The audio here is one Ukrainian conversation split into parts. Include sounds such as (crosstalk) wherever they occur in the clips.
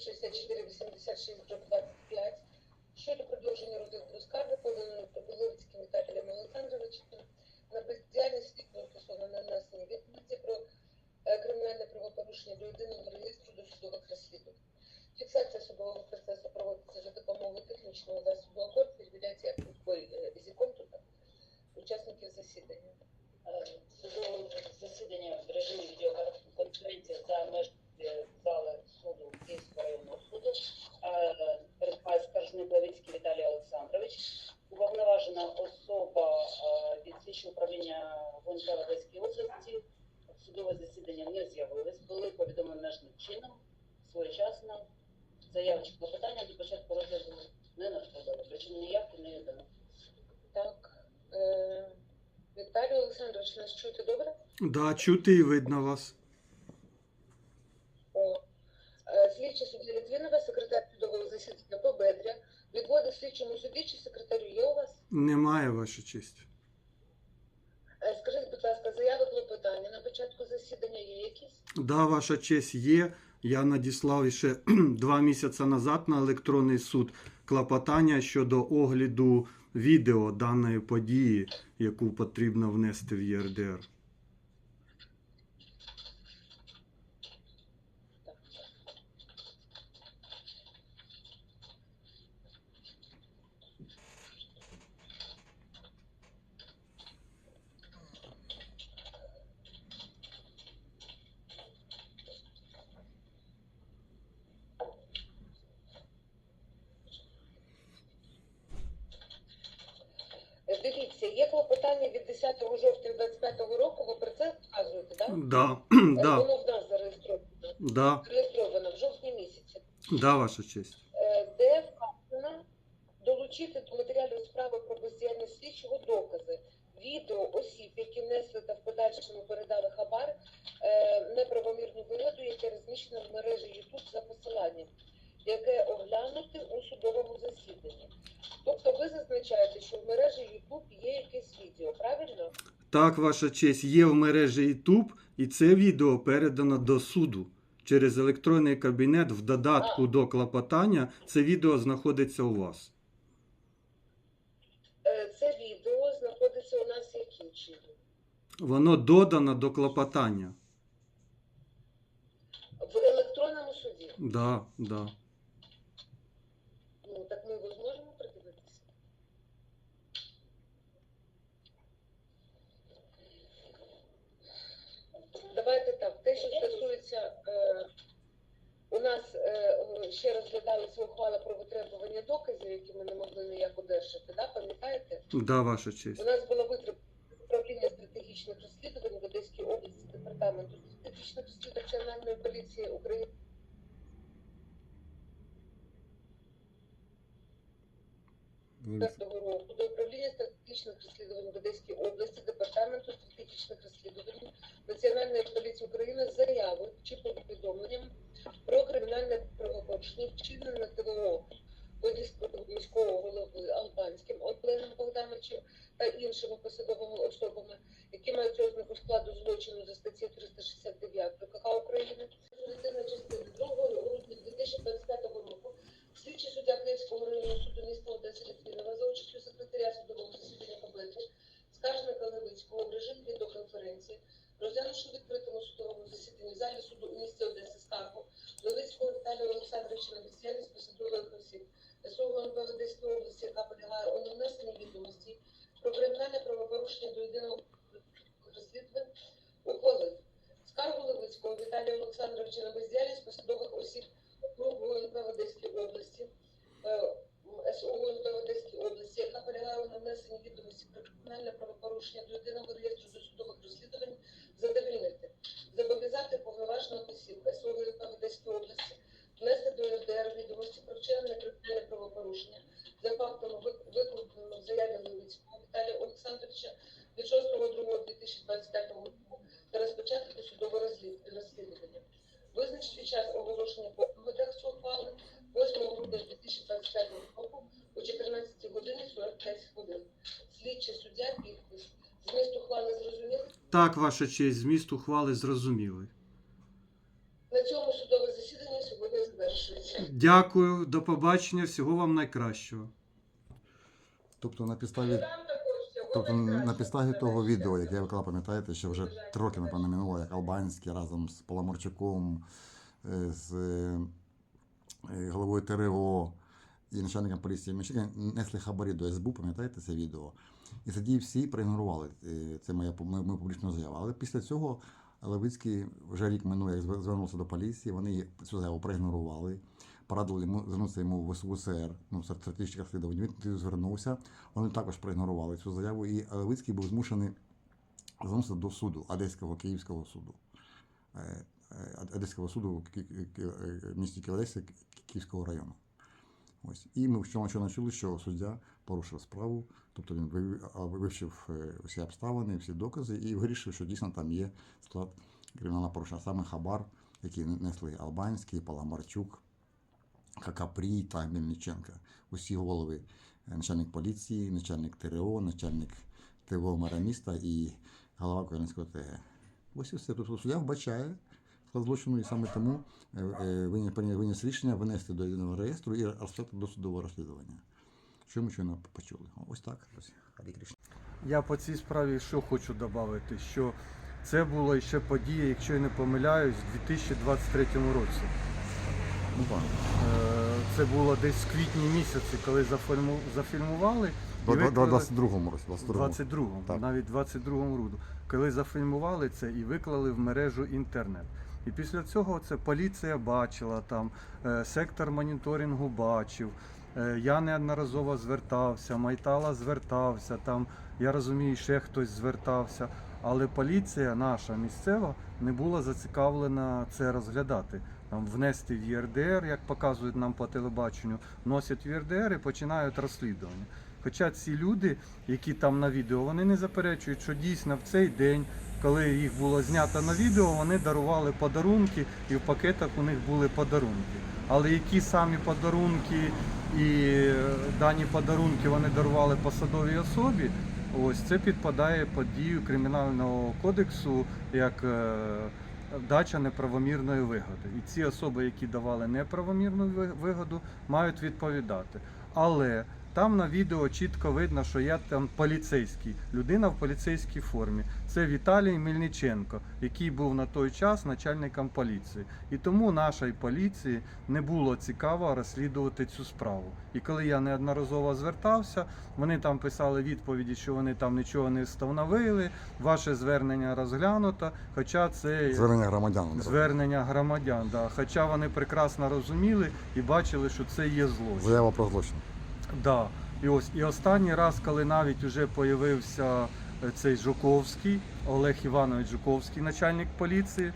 6486 25 щодо продовження розгляду скарги, поданої Павловицьким Віталієм Олександровичем на бездіяльність слідного стосовно нанесення відповіді про е, кримінальне правопорушення до єдиного реєстру досудових розслідувань. Фіксація судового процесу проводиться за допомогою технічного засобу акорд, як ой, е, язиком учасників засідання. Е, Судове засідання в режимі відеоконференції за межами зали суду. Е, Перебуває скаржник Левицький Віталій Олександрович. Уповноважена особа е, від слідчого управління ГУНП в Одеській області. Судове засідання не з'явилось. Були повідомлені належним чином, своєчасно. Заяви чи клопотання до початку розгляду не надходили. Причому ніяк не відомо. Так. Е, Віталій Олександрович, нас чуєте добре? Да, чути і видно вас. О. Е, Слідчий судді Літвінова, секретар судового засідання Победря. Відводи слідчому судді чи секретарю є у вас? Немає, ваша честь. Е, Скажіть, будь ласка, заяви клопотання на початку засідання є якісь? Да, ваша честь є. Я надіслав ще (clears throat) два місяці назад на електронний суд клопотання щодо огляду відео даної події, яку потрібно внести в ЄРДР. Так. Е, Дивіться, є клопотання від 10 жовтня 25 року, ви про це вказуєте, так? Да, да, Воно в нас зареєстровано. да, Зареєстровано в жовтні місяці. да, ваша честь. Е, де вказано долучити до матеріалів справи про бездіяльність слідчого докази відео осіб, які несли та в подальшому передали хабар е, неправомірну вигоду, яке розміщено в мережі YouTube за посиланням, яке оглянути у судовому засіданні. Тобто ви зазначаєте, що в мережі YouTube є якесь відео, правильно? Так, ваша честь, є в мережі YouTube, і це відео передано до суду. Через електронний кабінет в додатку до клопотання це відео знаходиться у вас. Е, це відео знаходиться у нас яким чином? Воно додано до клопотання. В електронному суді. Да, да. Ну, так ми його зможемо придивитися? Давайте так. Те, що стосується, е, у нас е, ще розглядалася ухвала про витребування доказів, які ми не могли ніяк одержати, да? пам'ятаєте? Да, ваша честь. У нас було витреб управління стратегічних розслідувань в Одеській області департаменту стратегічних розслідувань Національної поліції України. Року до управління стратегічних розслідувань в Одеській області Департаменту стратегічних розслідувань Національної поліції України з заявою чи повідомленням про кримінальне правопорушення вчинене на ТВО міського голови Албанським Олегом Богдановичем та іншими посадовими особами, які мають ознаку складу злочину за статтю 369 КК України. Частини 2 грудня 2025 року Слідчий суддя Київського районного суду міста Одеси Літвінова за участю секретаря судового засідання Победрі, скаржника Левицького в режимі відеоконференції, розглянувши відкритому судовому засіданні в залі суду у місті Одеси скаргу Левицького Віталія Олександровича на бездіяльність посадових осіб СОГ НП Одеської області, яка полягає у невнесенні відомості про кримінальне правопорушення до єдиного розслідувань, ухвалив скаргу Левицького Віталія Олександровича на бездіяльність посадових осіб округу НП в Одеській області, е, СО НП в Одеській області, яка полягає на внесенні відомості про кримінальне правопорушення до єдиного реєстру досудових розслідувань задовільнити, зобов'язати повноважених осіб СО НП в Одеській області внести до РДР відомості про вчинене кримінальне правопорушення за фактами вик- викладеними в заяві Левицького Віталія Олександровича від 6.2.2025 року та розпочати досудове розслід- розслідування. Визначити час оголошення повного тексту ухвали 8 грудня 2025 року о 14 годині 45 хвилин. Слідчий суддя підпис. Зміст ухвали зрозумілий? Так, ваша честь, зміст ухвали зрозумілий. На цьому судове засідання сьогодні завершується. Дякую, до побачення, всього вам найкращого. Тобто на підставі, тобто на підставі того відео, яке я виклав, пам'ятаєте, що вже три роки, напевно, минуло, як Албанський разом з Паламарчуком, е, з е, головою ТРО і начальником поліції Мичика несли хабарі до СБУ, пам'ятаєте це відео? І тоді всі проігнорували е, це моя моя публічна заява. Але після цього Левицький вже рік минув, як звернувся до поліції, вони цю заяву проігнорували. Порадили йому звернутися йому в СУСР, ну, стратегічних розслідувань. Він звернувся. Вони також проігнорували цю заяву, і Левицький був змушений звернутися до суду, Одеського Київського суду. Е, е, Одеського суду в е, місті Київдесі Київського району. Ось. І ми вчора вчора чули, що суддя порушив справу, тобто він вивчив е, всі обставини, всі докази і вирішив, що дійсно там є склад кримінального порушення. Саме Хабар, який несли Албанський, Паламарчук, Хакапрій та Мельниченка. Усі голови е, начальник поліції, начальник ТРО, начальник ТВО мера міста і голова Українського ТГ. Ось і все. Тобто суддя вбачає злочину, і саме тому е, е, виніс рішення внести до єдиного реєстру і розпочати досудове розслідування. Що ми щойно почули. Ось так. Я по цій справі що хочу додати, що це була ще подія, якщо я не помиляюсь, у 2023 році. Ну. Е, Це було десь в квітні місяці, коли зафільмували. виклали- 22-му році. 22-му. 22-му, навіть 22-му року, коли зафільмували це і виклали в мережу інтернет. І після цього це поліція бачила там, е, сектор моніторингу бачив. е, Я неодноразово звертався, Майтала звертався, там я розумію, ще хтось звертався. Але поліція наша місцева не була зацікавлена це розглядати. Там внести в ЄРДР, як показують нам по телебаченню, вносять в ЄРДР і починають розслідування. Хоча ці люди, які там на відео, вони не заперечують, що дійсно в цей день, коли їх було знято на відео, вони дарували подарунки, і в пакетах у них були подарунки. Але які самі подарунки і е, дані подарунки вони дарували посадовій особі, ось це підпадає під дію кримінального кодексу як е, дача неправомірної вигоди. І ці особи, які давали неправомірну вигоду, мають відповідати. Але там на відео чітко видно, що я там поліцейський, людина в поліцейській формі. Це Віталій Мельниченко, який був на той час начальником поліції. І тому нашій поліції не було цікаво розслідувати цю справу. І коли я неодноразово звертався, вони там писали відповіді, що вони там нічого не встановили, ваше звернення розглянуто. Хоча це Звернення громадян. звернення громадян. Да. Хоча вони прекрасно розуміли і бачили, що це є злочин. Заява про злочин. Да. І ось і останній раз, коли навіть вже появився е, цей Жуковський, Олег Іванович Жуковський, начальник поліції.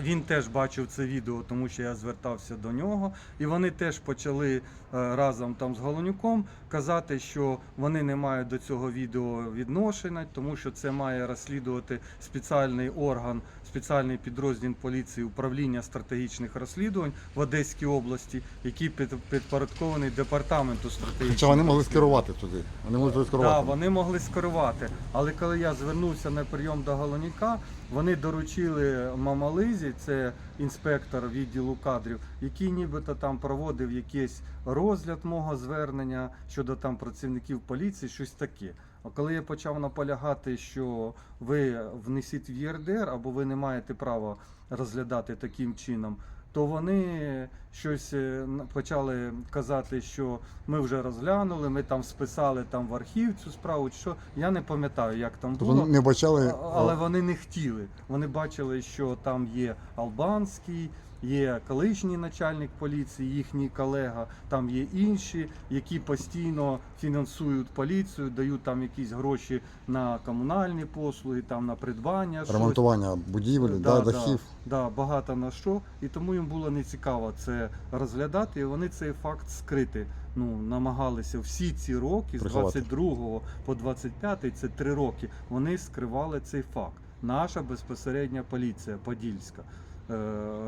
Він теж бачив це відео, тому що я звертався до нього, і вони теж почали е, разом там з Голонюком казати, що вони не мають до цього відео відношення, тому що це має розслідувати спеціальний орган, спеціальний підрозділ поліції управління стратегічних розслідувань в Одеській області, який під- підпорядкований департаменту стратегічних. Хоча вони могли скерувати туди. Вони могли туди Так, скерувати. вони могли скерувати. Але коли я звернувся на прийом до Голоніка, вони доручили Мамализі, це інспектор відділу кадрів, який нібито там проводив якийсь розгляд мого звернення щодо там працівників поліції, щось таке. А коли я почав наполягати, що ви внесіть в ЄРДР або ви не маєте права розглядати таким чином, то вони щось е, почали казати, що ми вже розглянули, ми там списали там в архів цю справу. Що я не пам'ятаю, як там було. не бачали. Але вони не хотіли. Вони бачили, що там є Албанський, є колишній начальник поліції, їхній колега, там є інші, які постійно фінансують поліцію, дають там якісь гроші на комунальні послуги, там на придбання. щось. ремонтування будівель, да, дахів. Да, багато на що, і тому їм було не цікаво це розглядати. І вони цей факт скрити. Ну намагалися всі ці роки з Приховати. 22 по 25, це три роки. Вони скривали цей факт. Наша безпосередня поліція Подільська е,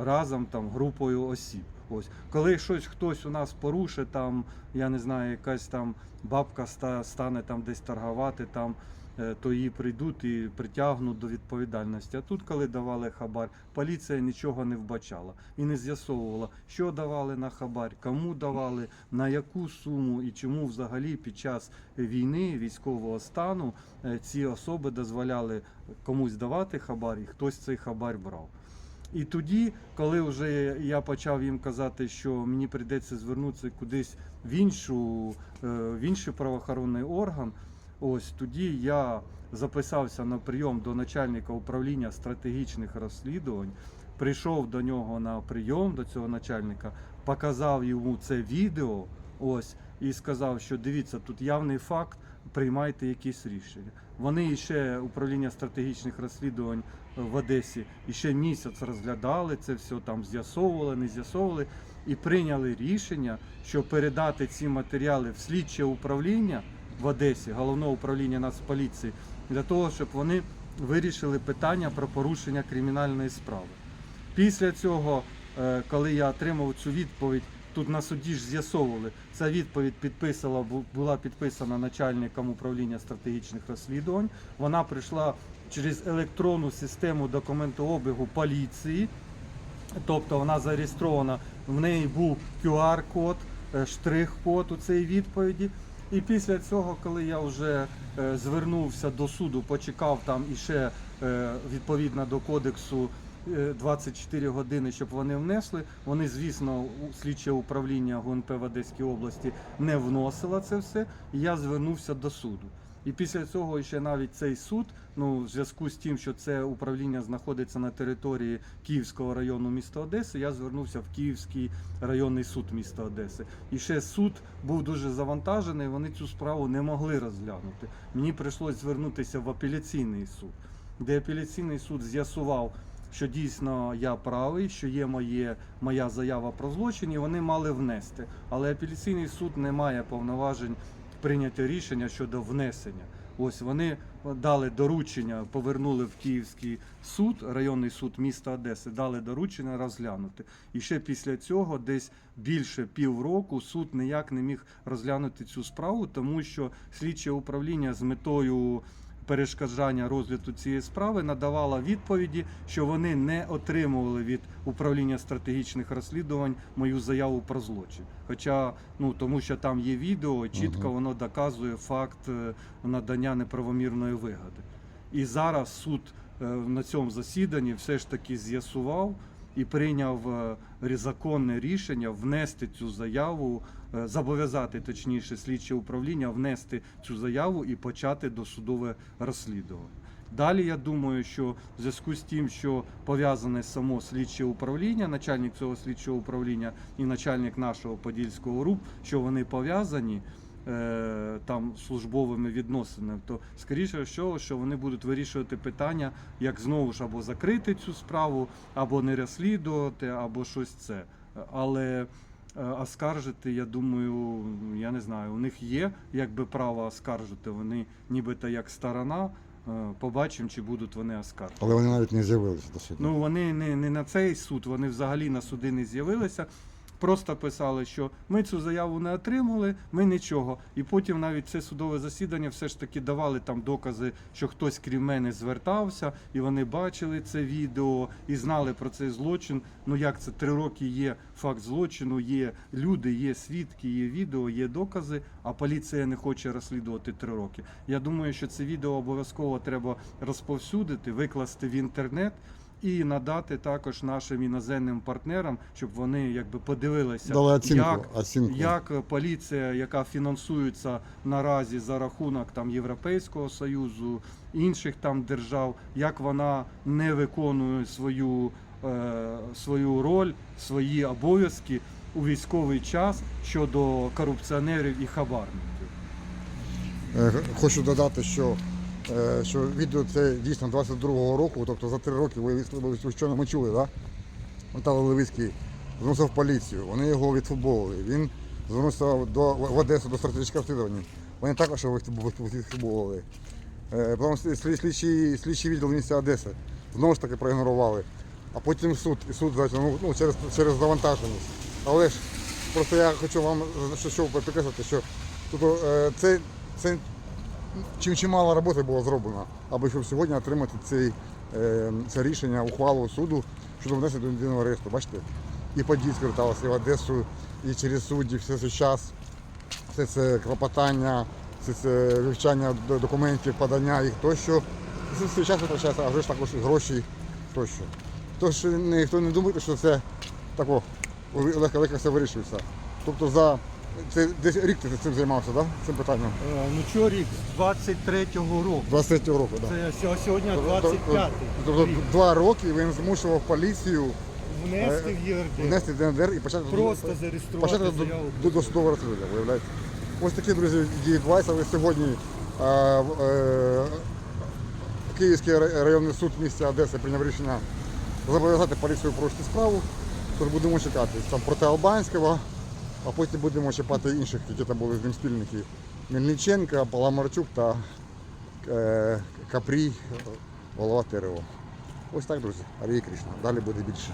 разом там групою осіб. Ось коли щось хтось у нас порушить, там я не знаю, якась там бабка ста, стане там десь торгувати там е, то її прийдуть і притягнуть до відповідальності. А тут, коли давали хабар, поліція нічого не вбачала і не з'ясовувала, що давали на хабар, кому давали, на яку суму і чому взагалі під час війни, військового стану е, ці особи дозволяли комусь давати хабар, і хтось цей хабар брав. І тоді, коли вже я почав їм казати, що мені прийдеться звернутися кудись в іншу, е, в інший правоохоронний орган, ось тоді я записався на прийом до начальника управління стратегічних розслідувань, прийшов до нього на прийом до цього начальника, показав йому це відео, ось і сказав, що дивіться, тут явний факт, приймайте якісь рішення. Вони ще управління стратегічних розслідувань е, в Одесі ще місяць розглядали це все, там з'ясовували, не з'ясовували, і прийняли рішення, що передати ці матеріали в слідче управління в Одесі, головне управління Нацполіції, для того, щоб вони вирішили питання про порушення кримінальної справи. Після цього, е, коли я отримав цю відповідь, тут на суді ж з'ясовували, ця відповідь підписала, була підписана начальником управління стратегічних розслідувань. Вона прийшла через електронну систему документообігу поліції, тобто вона зареєстрована, в неї був QR-код, е, штрих-код у цій відповіді. І після цього, коли я вже е, звернувся до суду, почекав там іще е, відповідно до кодексу 24 години, щоб вони внесли. Вони, звісно, слідче управління ГУНП в Одеській області не вносило це все. І я звернувся до суду. І після цього ще навіть цей суд, ну в зв'язку з тим, що це управління знаходиться на території Київського району міста Одеси, я звернувся в Київський районний суд міста Одеси. І ще суд був дуже завантажений. Вони цю справу не могли розглянути. Мені прийшлось звернутися в апеляційний суд, де апеляційний суд з'ясував. Що дійсно я правий, що є моє, моя заява про злочин, і вони мали внести. Але апеляційний суд не має повноважень прийняти рішення щодо внесення. Ось вони дали доручення, повернули в Київський суд, районний суд міста Одеси, дали доручення розглянути. І ще після цього, десь більше півроку, суд ніяк не міг розглянути цю справу, тому що слідче управління з метою перешкоджання розгляду цієї справи надавала відповіді, що вони не отримували від управління стратегічних розслідувань мою заяву про злочин. Хоча, ну тому що там є відео, чітко воно доказує факт е, надання неправомірної вигоди. І зараз суд е, на цьому засіданні все ж таки з'ясував і прийняв е, законне рішення внести цю заяву, е, зобов'язати точніше слідче управління внести цю заяву і почати досудове розслідування. Далі я думаю, що в зв'язку з тим, що пов'язане само слідче управління, начальник цього слідчого управління і начальник нашого подільського РУП, що вони пов'язані там службовими відносинами, то скоріше всього, що вони будуть вирішувати питання, як знову ж або закрити цю справу, або не розслідувати, або щось це. Але е, оскаржити, я думаю, я не знаю, у них є якби право оскаржити. Вони нібито як сторона. Е, Побачимо, чи будуть вони оскаржувати. Але вони навіть не з'явилися до суду. Ну вони не, не на цей суд, вони взагалі на суди не з'явилися. Просто писали, що ми цю заяву не отримали, ми нічого. І потім навіть це судове засідання все ж таки давали там докази, що хтось крім мене звертався, і вони бачили це відео і знали про цей злочин. Ну як це три роки є факт злочину, є люди, є свідки, є відео, є докази, а поліція не хоче розслідувати три роки. Я думаю, що це відео обов'язково треба розповсюдити, викласти в інтернет. І надати також нашим іноземним партнерам, щоб вони якби подивилися, Дали оцінку, як, оцінку. як поліція, яка фінансується наразі за рахунок там Європейського союзу, інших там держав, як вона не виконує свою, е, свою роль, свої обов'язки у військовий час щодо корупціонерів і хабарників. Е, Хочу додати, що, що відео це дійсно 22-го року, тобто за три роки ви, ви, щойно ми чули, да? Віталій Левицький звернувся в поліцію, вони його відфутболили. Він звернувся до, в Одесу до стратегічного розслідування. Вони також його відфутболили. Е, Потім слідчий, слідчий відділ міста Одеси знову ж таки проігнорували. А потім суд, і суд затягнув ну, через, через завантаженість. Але ж просто я хочу вам що, що підкреслити, що тут е, це, це чим чимало роботи було зроблено, аби щоб сьогодні отримати цей, е, це рішення, ухвалу суду щодо внесення до єдиного аресту. Бачите? І Подільськ зверталося, і в Одесу, і через судді, все це час, все це клопотання, все це вивчання документів, подання їх тощо. Це все час витрачається, а вже ж також гроші тощо. Тож ніхто не думає, що це тако легко легко все вирішується. Тобто за це десь рік ти цим займався, да? цим питанням? Е, Ну чого рік? З 23-го року. 23-го року, так. Да. Це сьо- сьогодні 25-й. Тобто два роки він змушував поліцію Внести в ЄРД. внести ДНДР і почати Просто зареєструвати почати до, заяву. до досудового розслідування, виявляєте? Ось такі, друзі, дії відбуваються. Але сьогодні е, в- е, Київський ра- районний суд міста Одеси прийняв рішення зобов'язати поліцію порушити справу. Тож будемо чекати там проти Албанського, а потім будемо чекати інших, які там були з ним спільники. Мельниченка, Паламарчук та е, Капрій, голова Терево. Ось так, друзі. Арія Кришна. Далі буде більше.